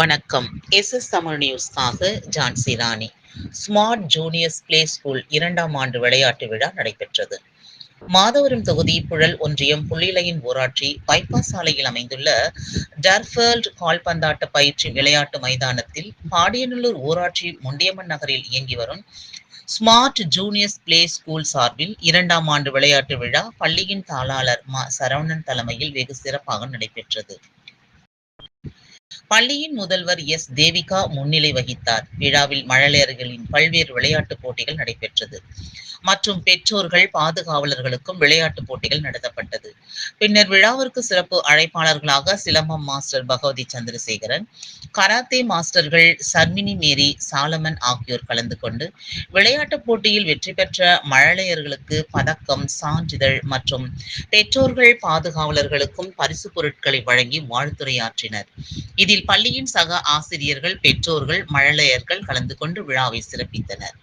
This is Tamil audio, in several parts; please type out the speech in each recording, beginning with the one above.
வணக்கம். S S Tamil நியூஸ்க்காக Jhansi Rani. Smart juniors play school இரண்டாம் ஆண்டு விளையாட்டு விழா நடைபெற்றது. மாதவரம் தொகுதி புழல் ஒன்றியம் புள்ளிலையின் ஊராட்சி பைபாஸ் சாலையில் அமைந்துள்ள டர்ஃபர்ல்ட் கால்பந்தாட்ட பயிற்சி விளையாட்டு மைதானத்தில் பாடியநல்லூர் ஊராட்சி முண்டியம்மன் நகரில் இயங்கி வரும் ஸ்மார்ட் ஜூனியர்ஸ் பிளே ஸ்கூல் சார்பில் இரண்டாம் ஆண்டு விளையாட்டு விழா பள்ளியின் தாளாளர் மா சரவணன் தலைமையில் வெகு சிறப்பாக நடைபெற்றது. பள்ளியின் முதல்வர் எஸ். தேவிகா முன்னிலை வகித்தார். விழாவில் மழலையர்களின் பல்வேறு விளையாட்டுப் போட்டிகள் நடைபெற்றது. மற்றும் பெற்றோர்கள் பாதுகாவலர்களுக்கும் விளையாட்டுப் போட்டிகள் நடத்தப்பட்டது. பின்னர் விழாவிற்கு சிறப்பு அழைப்பாளர்களாக சிலம்பம் மாஸ்டர் பகவதி சந்திரசேகரன் கராத்தே மாஸ்டர்கள் சர்மினி மேரி சாலமன் ஆகியோர் கலந்து கொண்டு விளையாட்டுப் போட்டியில் வெற்றி பெற்ற மழலையர்களுக்கு பதக்கம் சான்றிதழ் மற்றும் பெற்றோர்கள் பாதுகாவலர்களுக்கும் பரிசு பொருட்களை வழங்கி வாழ்த்துரையாற்றினர். இதில் பள்ளியின் சக ஆசிரியர்கள் பெற்றோர்கள் மழலையர்கள் கலந்து கொண்டு விழாவை சிறப்பித்தனர்.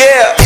Yeah.